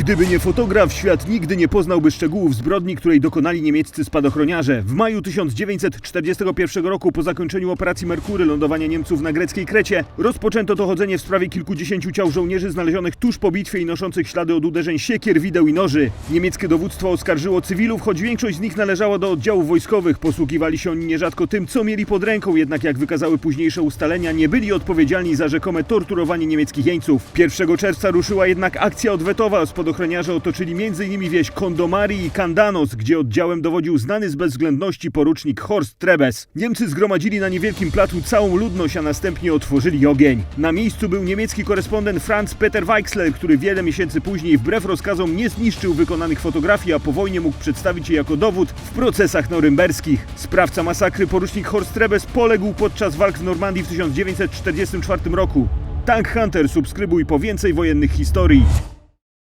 Gdyby nie fotograf, świat nigdy nie poznałby szczegółów zbrodni, której dokonali niemieccy spadochroniarze. W maju 1941 roku, po zakończeniu operacji Merkury, lądowania Niemców na greckiej Krecie, rozpoczęto dochodzenie w sprawie kilkudziesięciu ciał żołnierzy znalezionych tuż po bitwie i noszących ślady od uderzeń siekier, wideł i noży. Niemieckie dowództwo oskarżyło cywilów, choć większość z nich należała do oddziałów wojskowych. Posługiwali się oni nierzadko tym, co mieli pod ręką, jednak jak wykazały późniejsze ustalenia, nie byli odpowiedzialni za rzekome torturowanie niemieckich jeńców. 1 czerwca ruszyła jednak akcja odwetowa. Spadochroniarze otoczyli m.in. wieś Kondomari i Kandanos, gdzie oddziałem dowodził znany z bezwzględności porucznik Horst Trebes. Niemcy zgromadzili na niewielkim placu całą ludność, a następnie otworzyli ogień. Na miejscu był niemiecki korespondent Franz Peter Weichsler, który wiele miesięcy później wbrew rozkazom nie zniszczył wykonanych fotografii, a po wojnie mógł przedstawić je jako dowód w procesach norymberskich. Sprawca masakry porucznik Horst Trebes poległ podczas walk w Normandii w 1944 roku. Tank Hunter subskrybuj po więcej wojennych historii.